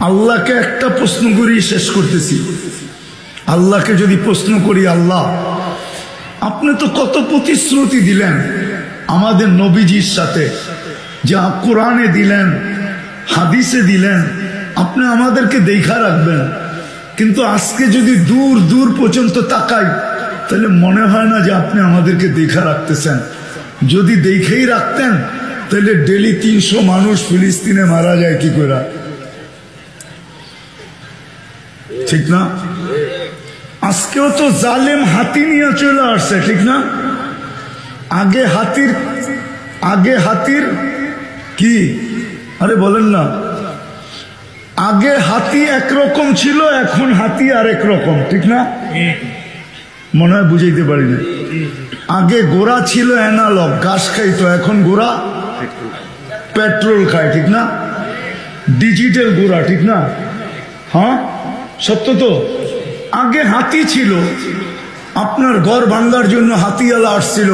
আল্লাহকে একটা প্রশ্ন করেই শেষ করতেছি। আল্লাহকে যদি প্রশ্ন করি, আল্লাহ, আপনি তো কত প্রতিশ্রুতি দিলেন আমাদের নবীজির সাথে, যা কোরআনে দিলেন, হাদিসে দিলেন, আপনি আমাদেরকে দেখা রাখবেন। কিন্তু আজকে যদি দূর দূর পর্যন্ত তাকাই, তাহলে মনে হয় না যে আপনি আমাদেরকে দেখা রাখতেছেন। যদি দেখেই রাখতেন, তাহলে ডেলি তিনশো মানুষ ফিলিস্তিনে মারা যায় কি করে? ঠিক না? আজকেও তো জালেম হাতি নিয়ে চলে আসছে, ঠিক না? আগে হাতির আগে হাতির কি? আরে বলেন না। আগে হাতি একরকম ছিল, এখন হাতি আর একরকম ঠিক না? মনে হয় বুঝাইতে পারি না আগে গোড়া ছিল অ্যানালগ, ঘাস খাইতো এখন গোড়া পেট্রোল খায়, ঠিক না? ডিজিটাল গোড়া, ঠিক না? হ্যাঁ? সত্য তো? আগে হাতি ছিল। আপনার ঘর ভাঙ্গার জন্য হাতিয়ালা আসছিল।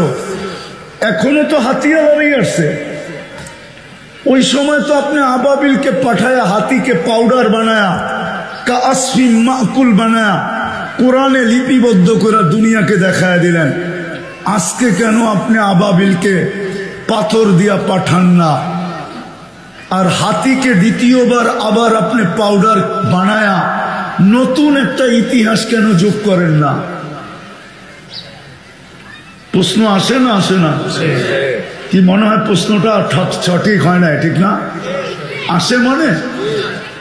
এখনও তো হাতিয়ালারই আসছে। ওই সময় তো আপনি আবাবিলকে পাঠায়া, হাতিকে পাউডার বানায়া কা মাকুল বানায়া, কোরআনে লিপিবদ্ধ করে দুনিয়াকে দেখায় দিলেন। আজকে কেন আপনি আবাবিলকে পাথর দিয়া পাঠান না? আর হাতিকে দ্বিতীয়বার আবার আপনি পাউডার বানায়া নতুন একটা ইতিহাস কেন যোগ করেন না? প্রশ্ন আসে না আসে না? কি মনে হয় প্রশ্নটা সঠিক হয় না, ঠিক না? আসে মনে?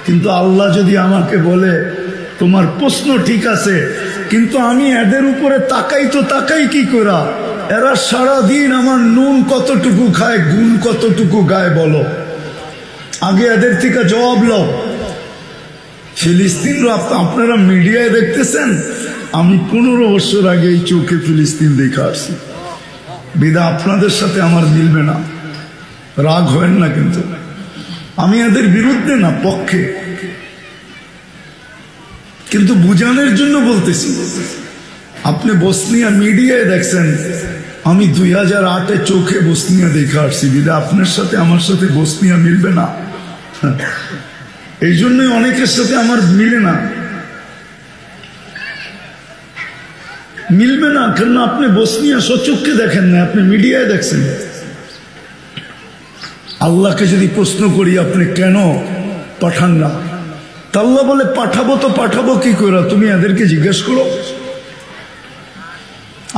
কিন্তু আল্লাহ যদি আমাকে বলে, তোমার প্রশ্ন ঠিক আছে, কিন্তু আমি এদের উপরে তাকাই তো তাকাই কি করা? এরা সারাদিন আমার নুন কতটুকু খায়, গুণ কতটুকু গায় বলো। আগে এদের থেকে জবাব লও। ফিলিস্তিন আপনারা মিডিয়ায় দেখতেছেন? আমি পনেরো বছর আগে এই চোখে ফিলিস্তিন দেখে আসছি। বিদা, আপনাদের সাথে আমার মিলবে না। রাগ হয় না কিন্তু। আমি এদের বিরুদ্ধে না, পক্ষে। কিন্তু বুঝানোর জন্য বলতেছি, আপনি বসনিয়া মিডিয়ায় দেখছেন, আমি দুই হাজার আটে চোখে বসনিয়া দেখে আসছি। বিদা, আপনার সাথে, আমার সাথে বসনিয়া মিলবে না। এই জন্যই অনেকের সাথে আমার মিলে না। মিলবে না কেন আপনি বসনিয়া সচক্ষে দেখেন না, আপনি মিডিয়ায় দেখছেন। আল্লাহকে যদি প্রশ্ন করি, আপনি কেন পাঠান না? তা আল্লাহ বলে, পাঠাবো তো পাঠাবো, কি করে তুমি এদেরকে জিজ্ঞেস করো।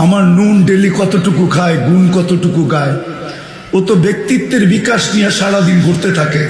আমার নুন ডেলি কতটুকু খায়, গুণ কতটুকু গায়? ও তো ব্যক্তিত্বের বিকাশ নিয়ে সারাদিন ঘুরতে থাকে।